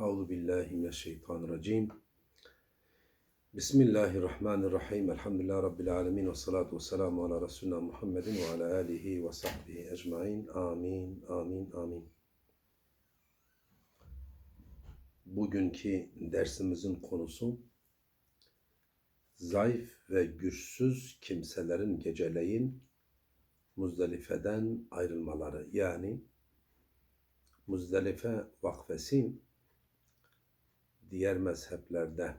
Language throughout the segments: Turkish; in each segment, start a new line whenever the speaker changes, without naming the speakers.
Euzu billahi mineşşeytanirracim. Bismillahirrahmanirrahim. Elhamdülillahi rabbil alamin ve salatu vesselamu ala resulina Muhammedin ve ala alihi ve sahbihi ecmaîn. Amin. Amin. Amin. Bugünkü dersimizin konusu zayıf ve güçsüz kimselerin geceleyin Muzdelife'den ayrılmaları. Yani Muzdelife vakfesi diğer mezheplerde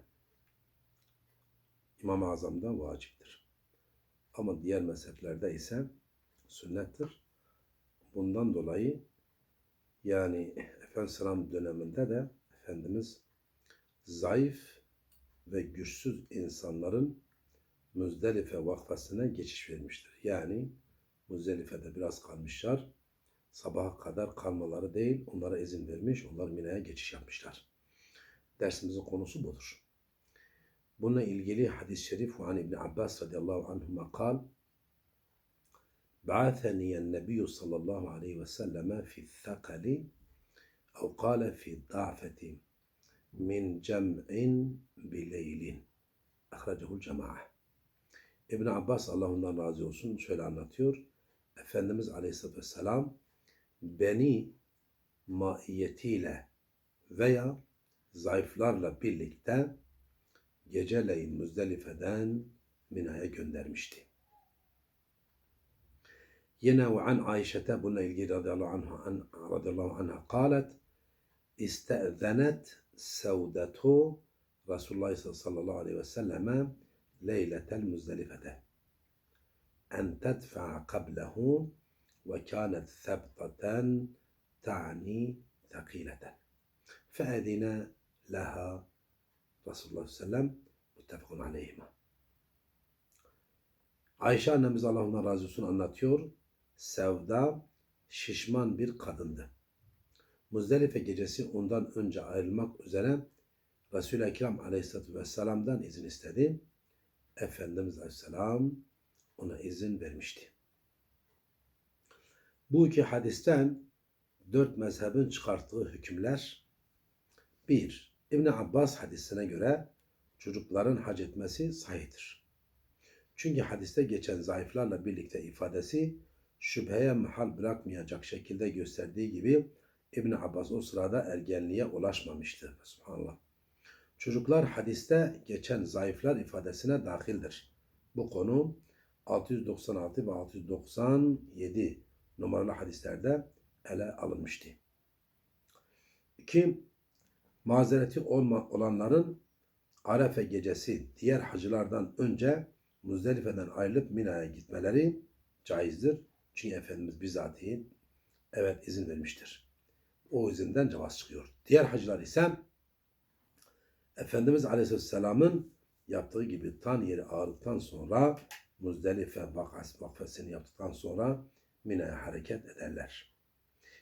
İmam-ı Azam'da vaciptir. Ama diğer mezheplerde ise sünnettir. Bundan dolayı yani Efendimiz Selam döneminde de Efendimiz zayıf ve güçsüz insanların Müzdelife vakfasına geçiş vermiştir. Yani Müzdelife'de biraz kalmışlar. Sabaha kadar kalmaları değil, onlara izin vermiş, onlar Mina'ya geçiş yapmışlar. Dersimizin konusu budur. Bununla ilgili hadis-i şerif an İbn Abbas radıyallahu anhuma kal بعثني النبي صلى الله عليه وسلم في الثقل أو قال في الضعفة من جمع بليل أخرجه الجماعة İbn Abbas Allah ondan razı olsun şöyle anlatıyor. Efendimiz Aleyhisselatü Vesselam beni maiyetiyle veya zayıflarla birlikte geceleyin Müzdelife'den Mina'ya göndermişti. Yine ve an Ayşe'te bununla ilgili radıyallahu anha, an, radıyallahu anha kalet istezenet sevdetu Resulullah sallallahu aleyhi ve selleme leyletel Müzdelife'de en tedfa'a kablehu ve kânet sebtaten ta'ni thakileten. فأذن leha Resulullah sellem müttefakun aleyhime. Ayşe annemiz Allah ondan razı olsun anlatıyor. Sevda şişman bir kadındı. Muzdelife gecesi ondan önce ayrılmak üzere Resul-i Ekrem aleyhissalatü vesselam'dan izin istedi. Efendimiz aleyhisselam ona izin vermişti. Bu iki hadisten dört mezhebin çıkarttığı hükümler bir, İbn Abbas hadisine göre çocukların hac etmesi sahihtir. Çünkü hadiste geçen zayıflarla birlikte ifadesi şüpheye mahal bırakmayacak şekilde gösterdiği gibi İbn Abbas o sırada ergenliğe ulaşmamıştır. Subhanallah. Çocuklar hadiste geçen zayıflar ifadesine dahildir. Bu konu 696 ve 697 numaralı hadislerde ele alınmıştı. 2 mazereti olma, olanların Arefe gecesi diğer hacılardan önce Muzdelife'den ayrılıp Mina'ya gitmeleri caizdir. Çünkü Efendimiz bizatihi evet izin vermiştir. O izinden cevaz çıkıyor. Diğer hacılar ise Efendimiz Aleyhisselam'ın yaptığı gibi tan yeri ağırdıktan sonra Muzdelife vakas, vakfesini yaptıktan sonra Mina'ya hareket ederler.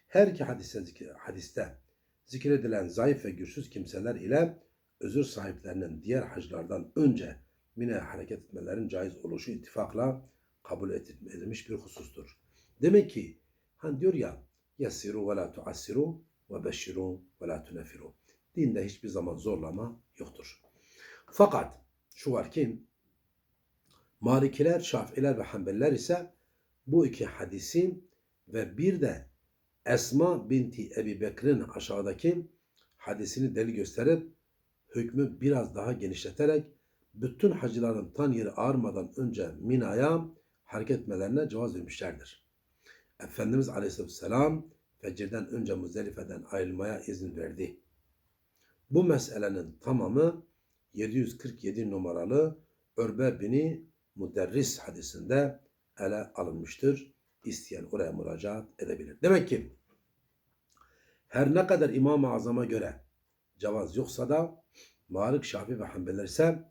Her iki hadiste, hadiste zikredilen zayıf ve güçsüz kimseler ile özür sahiplerinin diğer hacılardan önce Mina'ya hareket etmelerin caiz oluşu ittifakla kabul edilmiş bir husustur. Demek ki hani diyor ya yasiru ve la tuassiru ve beşiru ve la tunefiru. Dinde hiçbir zaman zorlama yoktur. Fakat şu var ki Malikiler, Şafiler ve Hanbeliler ise bu iki hadisin ve bir de Esma binti Ebi Bekir'in aşağıdaki hadisini deli gösterip hükmü biraz daha genişleterek bütün hacıların tan yeri ağarmadan önce Mina'ya hareket etmelerine cevaz vermişlerdir. Efendimiz Aleyhisselam fecirden önce Muzdelife'den ayrılmaya izin verdi. Bu meselenin tamamı 747 numaralı Örbe bini Muderris hadisinde ele alınmıştır. İsteyen oraya müracaat edebilir. Demek ki her ne kadar İmam-ı Azam'a göre cevaz yoksa da Malik, Şafi ve Hanbeliler ise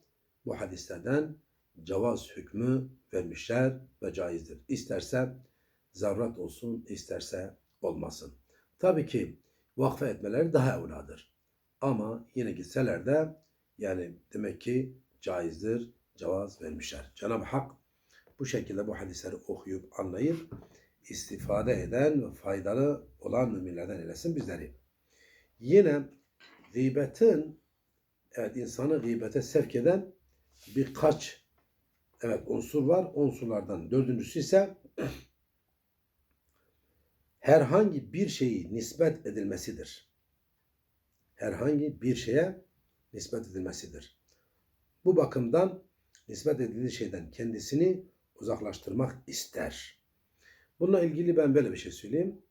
bu hadislerden cevaz hükmü vermişler ve caizdir. İsterse zarrat olsun, isterse olmasın. Tabii ki vakfe etmeleri daha evladır. Ama yine gitseler de yani demek ki caizdir, cevaz vermişler. Cenab-ı Hak bu şekilde bu hadisleri okuyup anlayıp istifade eden ve faydalı olan müminlerden eylesin bizleri. Yine gıybetin evet insanı gıybete sevk eden birkaç evet unsur var. Unsurlardan dördüncüsü ise herhangi bir şeyi nispet edilmesidir. Herhangi bir şeye nispet edilmesidir. Bu bakımdan nispet edildiği şeyden kendisini uzaklaştırmak ister. Bununla ilgili ben böyle bir şey söyleyeyim.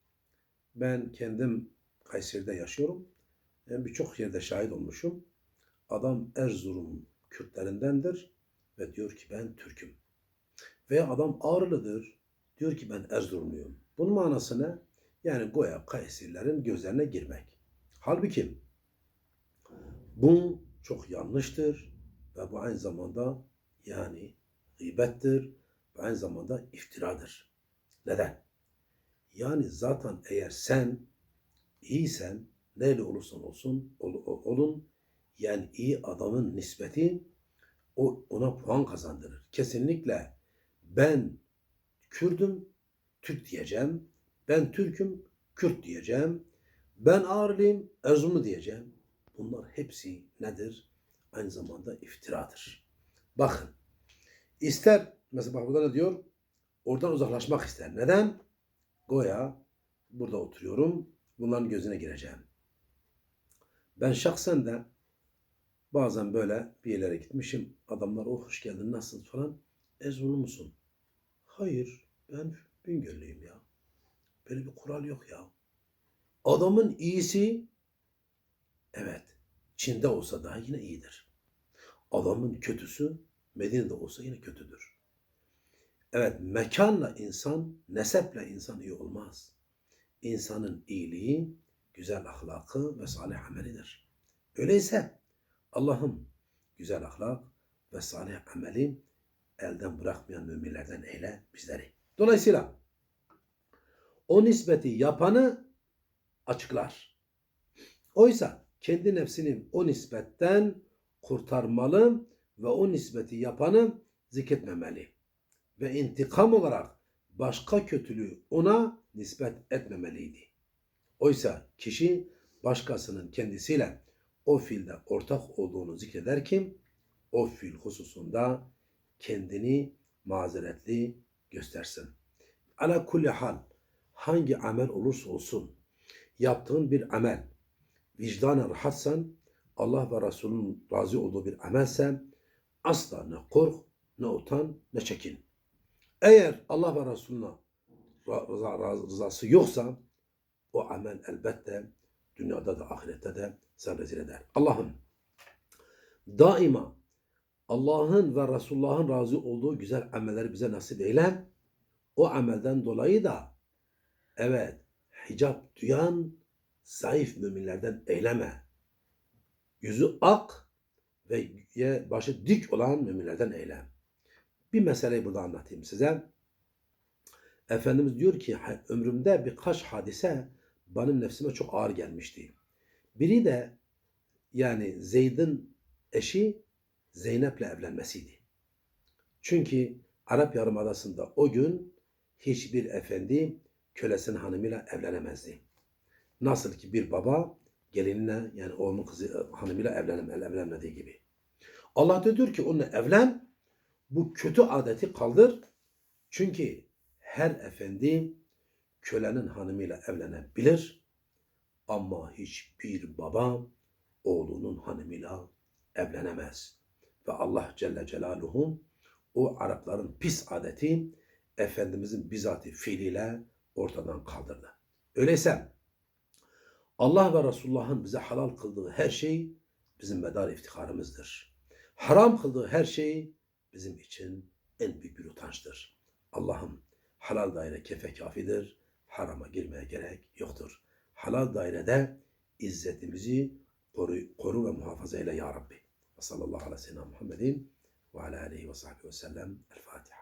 Ben kendim Kayseri'de yaşıyorum. Ben birçok yerde şahit olmuşum. Adam Erzurum Kürtlerindendir ve diyor ki ben Türk'üm. Veya adam Ağrılıdır. Diyor ki ben Erzurumluyum. Bunun manası ne? Yani Goya Kayserilerin gözlerine girmek. Halbuki bu çok yanlıştır ve bu aynı zamanda yani gıybettir aynı zamanda iftiradır. Neden? Yani zaten eğer sen iyisen neyle olursan olsun ol, ol- olun yani iyi adamın nispeti o ona puan kazandırır. Kesinlikle ben Kürdüm, Türk diyeceğim. Ben Türk'üm, Kürt diyeceğim. Ben Ağrılıyım, Erzurumlu diyeceğim. Bunlar hepsi nedir? Aynı zamanda iftiradır. Bakın, ister, mesela bak burada ne diyor? Oradan uzaklaşmak ister. Neden? Goya, burada oturuyorum, bunların gözüne gireceğim. Ben şahsen de bazen böyle bir yerlere gitmişim. Adamlar o hoş geldin nasıl falan. Erzurumlu musun? Hayır ben Bingöllüyüm ya. Böyle bir kural yok ya. Adamın iyisi evet Çin'de olsa daha yine iyidir. Adamın kötüsü Medine'de olsa yine kötüdür. Evet mekanla insan, neseple insan iyi olmaz. İnsanın iyiliği, güzel ahlakı ve salih amelidir. Öyleyse Allah'ım güzel ahlak ve salih ameli elden bırakmayan müminlerden eyle bizleri. Dolayısıyla o nispeti yapanı açıklar. Oysa kendi nefsini o nispetten kurtarmalı ve o nispeti yapanı zikretmemeli. Ve intikam olarak başka kötülüğü ona nispet etmemeliydi. Oysa kişi başkasının kendisiyle o fiilde ortak olduğunu zikreder ki o fiil hususunda kendini mazeretli göstersin. Ala kulli hal hangi amel olursa olsun yaptığın bir amel vicdanen rahatsan Allah ve Resulünün razı olduğu bir amelse asla ne kork ne utan ne çekin. Eğer Allah ve rıza- rızası yoksa o amel elbette dünyada da ahirette de sen rezil eder. Allah'ım daima Allah'ın ve Resulullah'ın razı olduğu güzel amelleri bize nasip eyle. O amelden dolayı da evet hicap duyan zayıf müminlerden eyleme. Yüzü ak ve başı dik olan müminlerden eyle. Bir meseleyi burada anlatayım size. Efendimiz diyor ki "Ha- ömrümde birkaç hadise benim nefsime çok ağır gelmişti. Biri de yani Zeyd'in eşi Zeynep'le evlenmesiydi. Çünkü Arap Yarımadası'nda o gün hiçbir efendi kölesinin hanımıyla evlenemezdi. Nasıl ki bir baba gelinine yani oğlunun kızı hanımıyla evlenem, evlenmediği gibi. Allah diyor ki onunla evlen bu kötü adeti kaldır. Çünkü her efendi kölenin hanımıyla evlenebilir ama hiçbir baba oğlunun hanımıyla evlenemez. Ve Allah Celle Celaluhu o Arapların pis adeti Efendimizin bizatihi fiiliyle ortadan kaldırdı. Öyleyse Allah ve Resulullah'ın bize halal kıldığı her şey bizim medar iftiharımızdır. Haram kıldığı her şey bizim için en büyük bir utançtır. Allah'ım halal daire kefe kafidir, harama girmeye gerek yoktur. Halal dairede izzetimizi koru, koru ve muhafaza eyle ya Rabbi. Ve sallallahu aleyhi ve sellem Muhammedin ve ala aleyhi ve sahbihi ve sellem. El Fatiha.